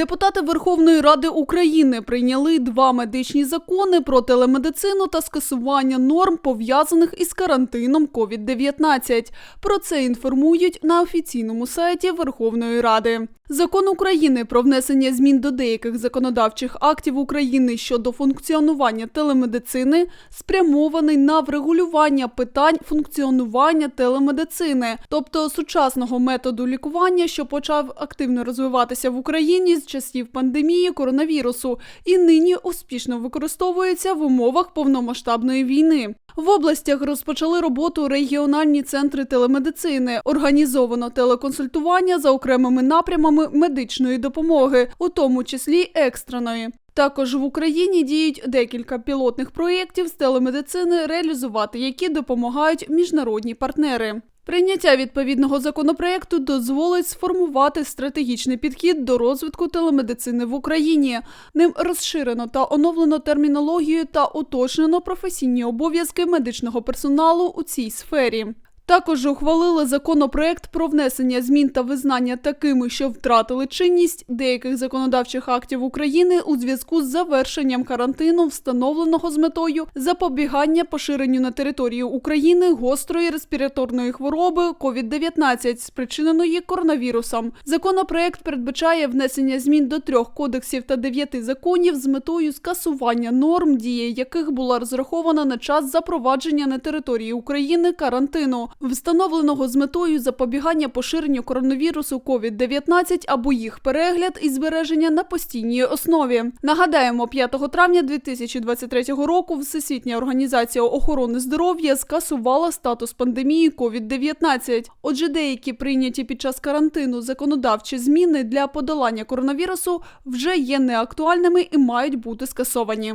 Депутати Верховної Ради України прийняли два медичні закони про телемедицину та скасування норм, пов'язаних із карантином COVID-19. Про це інформують на офіційному сайті Верховної Ради. Закон України про внесення змін до деяких законодавчих актів України щодо функціонування телемедицини спрямований на врегулювання питань функціонування телемедицини, тобто сучасного методу лікування, що почав активно розвиватися в Україні з часів пандемії коронавірусу, і нині успішно використовується в умовах повномасштабної війни. В областях розпочали роботу регіональні центри телемедицини, організовано телеконсультування за окремими напрямами медичної допомоги, у тому числі екстреної. Також в Україні діють декілька пілотних проєктів з телемедицини, реалізувати які допомагають міжнародні партнери. Прийняття відповідного законопроекту дозволить сформувати стратегічний підхід до розвитку телемедицини в Україні. Ним розширено та оновлено термінологію та уточнено професійні обов'язки медичного персоналу у цій сфері. Також ухвалили законопроект про внесення змін та визнання такими, що втратили чинність деяких законодавчих актів України у зв'язку з завершенням карантину, встановленого з метою запобігання поширенню на території України гострої респіраторної хвороби COVID-19, спричиненої коронавірусом. Законопроект передбачає внесення змін до трьох кодексів та дев'яти законів з метою скасування норм, дія яких була розрахована на час запровадження на території України карантину встановленого з метою запобігання поширенню коронавірусу COVID-19 або їх перегляд і збереження на постійній основі. Нагадаємо, 5 травня 2023 року Всесвітня організація охорони здоров'я скасувала статус пандемії COVID-19. Отже, деякі прийняті під час карантину законодавчі зміни для подолання коронавірусу вже є неактуальними і мають бути скасовані.